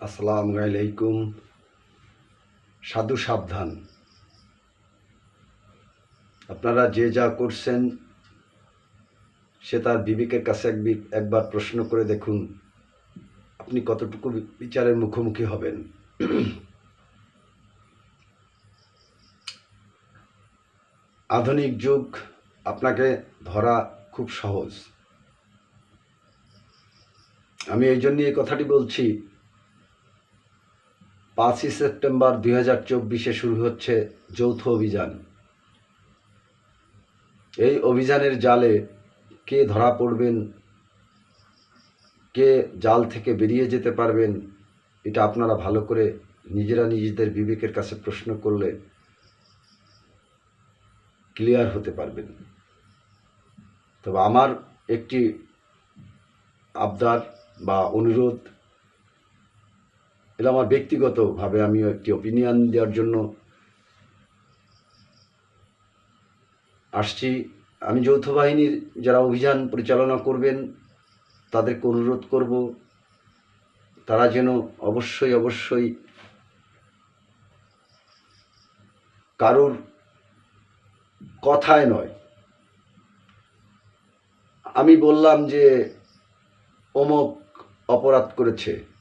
আসসালামু আলাইকুম। সাধু সাবধান। আপনারা যে যা করছেন, সে তার বিবেকের কাছে একবি- একবার প্রশ্ন করে দেখুন, আপনি কতটুকু বিচারের মুখোমুখি হবেন। আধুনিক যুগ আপনাকে ধরা খুব সহজ। আমি এই জন্য এই কথাটি বলছি পাঁচই সেপ্টেম্বর দুই হাজার চব্বিশে শুরু হচ্ছে যৌথ অভিযান। এই অভিযানের জালে কে ধরা পড়বেন, কে জাল থেকে বেরিয়ে যেতে পারবেন, এটা আপনারা ভালো করে নিজেরা নিজেদের বিবেকের কাছে প্রশ্ন করলে ক্লিয়ার হতে পারবেন। তবে আমার একটি আবদার বা অনুরোধ এটা আমার ব্যক্তিগতভাবে আমি একটি ওপিনিয়ন দেওয়ার জন্য আসছি। আমি যৌথ বাহিনীর যারা অভিযান পরিচালনা করবেন, তাদেরকে অনুরোধ করব, তারা যেন অবশ্যই অবশ্যই কারোর কথায় নয়। আমি বললাম যে অমক অপরাধ করেছে।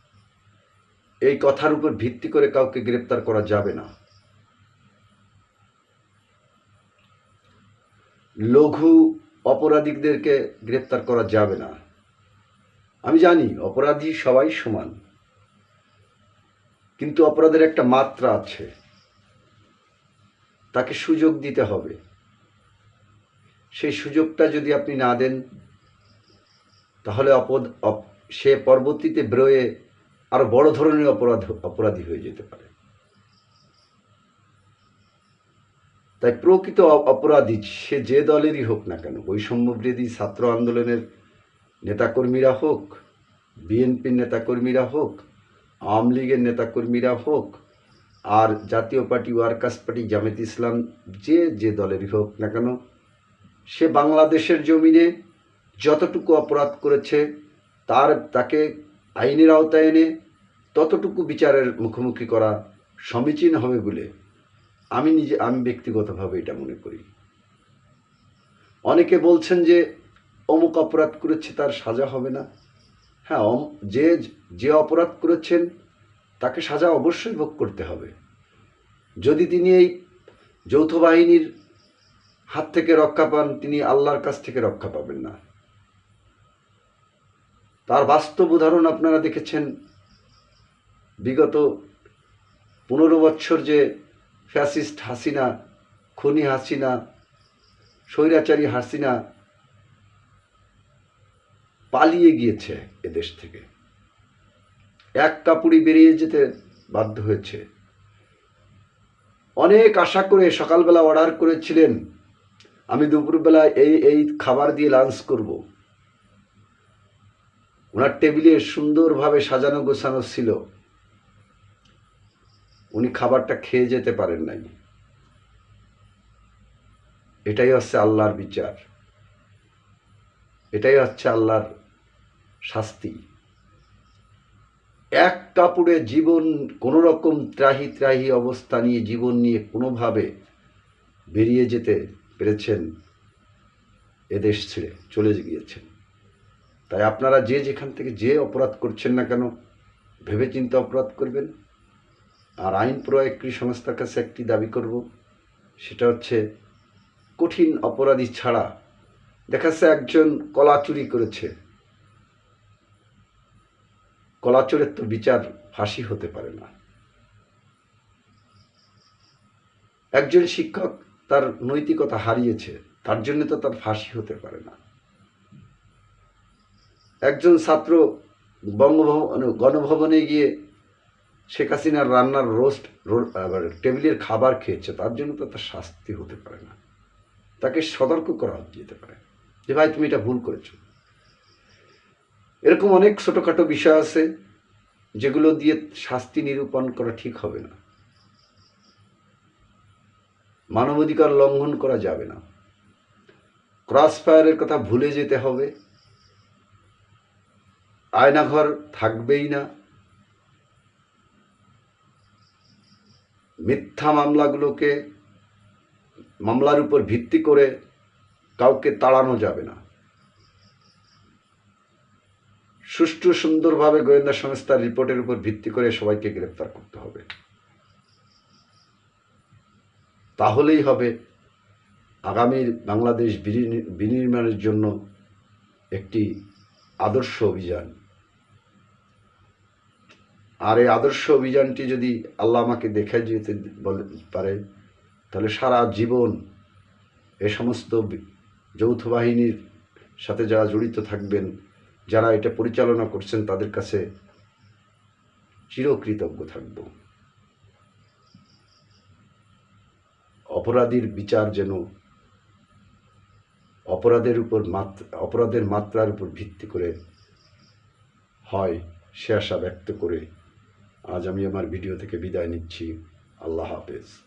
এই কথার উপর ভিত্তি করে কাউকে গ্রেপ্তার করা যাবে না। লঘু অপরাধীদেরকে গ্রেপ্তার করা যাবে না। আমি জানি, অপরাধী সবাই সমান। কিন্তু অপরাধের একটা মাত্রা আছে। তাকে সুযোগ দিতে হবে। সেই সুযোগটা যদি আপনি না দেন, তাহলে অপদ সে পরবর্তীতে বেরোয়ে আরও বড় ধরনের অপরাধ, অপরাধী হয়ে যেতে পারে। তাই প্রকৃত অপরাধী সে যে দলেরই হোক না কেন, বৈষম্যবিরোধী ছাত্র আন্দোলনের নেতাকর্মীরা হোক, বিএনপির নেতাকর্মীরা হোক, আওয়ামী লীগের নেতাকর্মীরা হোক, আর জাতীয় party, workers party Jamaat Islam, যে যে দলেরই হোক না কেন, সে বাংলাদেশের জমিনে যতটুকু অপরাধ করেছে, তার, তাকে আইনের আওতায় এনে ততটুকু বিচারের মুখোমুখি করা সমীচীন হবে বলে আমি নিজে, আমি ব্যক্তিগতভাবে এটা মনে করি। অনেকে বলছেন যে অমুক অপরাধ করেছে তার সাজা হবে না। হ্যাঁ যে যে অপরাধ করেছেন তাকে সাজা অবশ্যই ভোগ করতে হবে। যদি তিনি এই যৌথ বাহিনীর হাত থেকে রক্ষা পান, তিনি আল্লাহর কাছ থেকে রক্ষা পাবেন না। তার বাস্তব উদাহরণ আপনারা দেখেছেন। বিগত পনেরো বছর যে ফ্যাসিস্ট হাসিনা, খুনি হাসিনা, স্বৈরাচারী হাসিনা পালিয়ে গিয়েছে এদেশ থেকে। এক কাপুড়ি বেরিয়ে যেতে বাধ্য হয়েছে। অনেক আশা করে সকালবেলা অর্ডার করেছিলেন, আমি দুপুরবেলা এই এই খাবার দিয়ে লাঞ্চ করব। ওনার টেবিলে সুন্দরভাবে সাজানো গোছানো ছিল। উনি খাবারটা খেয়ে যেতে পারেন নাই। এটাই হচ্ছে আল্লাহর বিচার। এটাই হচ্ছে আল্লাহর শাস্তি। এক কাপড়ে জীবন কোনো রকম ত্রাহি ত্রাহি অবস্থা নিয়ে জীবন নিয়ে কোনোভাবে বেরিয়ে যেতে পেরেছেন এদেশ ছেড়ে, চলে গিয়েছেন। তাই আপনারা যে যেখান থেকে যে অপরাধ করছেন না কেন ভেবে ভেবেচিন্তে অপরাধ করবেন। আর আইন প্রয়োগকারী সংস্থার কাছে একটি দাবি করব, সেটা হচ্ছে কঠিন অপরাধী ছাড়া দেখা যাচ্ছে একজন কলা চুরি করেছে। কলা চোরের তো বিচার ফাঁসি হতে পারে না। একজন শিক্ষক তার নৈতিকতা হারিয়েছে, তার জন্য তো তার ফাঁসি হতে পারে না। একজন ছাত্র বঙ্গভবন, গণভবনে গিয়ে শেখ হাসিনার রান্নার রোস্ট টেবিলের খাবার খেয়েছে, তার জন্য তো তার শাস্তি হতে পারে না। তাকে সতর্ক করা যেতে পারে। যে ভাই, তুমি এটা ভুল করেছ। এরকম অনেক ছোটোখাটো বিষয় আছে, যেগুলো দিয়ে শাস্তি নিরূপণ করা ঠিক হবে না। মানবাধিকার লঙ্ঘন করা যাবে না। ক্রস ফায়ারের কথা ভুলে যেতে হবে। আয়নাঘর থাকবেই না। মিথ্যা মামলাগুলোকে, মামলার উপর ভিত্তি করে কাউকে তাড়ানো যাবে না। সুষ্ঠু, সুন্দরভাবে গোয়েন্দা সংস্থার রিপোর্টের উপর ভিত্তি করে সবাইকে গ্রেপ্তার করতে হবে। তাহলেই হবে আগামীর বাংলাদেশ বিনির্মাণের জন্য একটি আদর্শ অভিযান। আর এই আদর্শ অভিযানটি যদি আল্লাহ আমাকে দেখে যেতে বলে, পারে, তাহলে সারা জীবন এ সমস্ত যৌথ বাহিনীর সাথে যারা জড়িত থাকবেন, যারা এটা পরিচালনা করছেন, তাদের কাছে চিরকৃতজ্ঞ থাকব। অপরাধীর বিচার যেন অপরাধের উপর মাত্রা, অপরাধের মাত্রার উপর ভিত্তি করে হয় সে আশা ব্যক্ত করে। আজ আমি আমার ভিডিও থেকে বিদায় নিচ্ছি। আল্লাহ হাফেজ।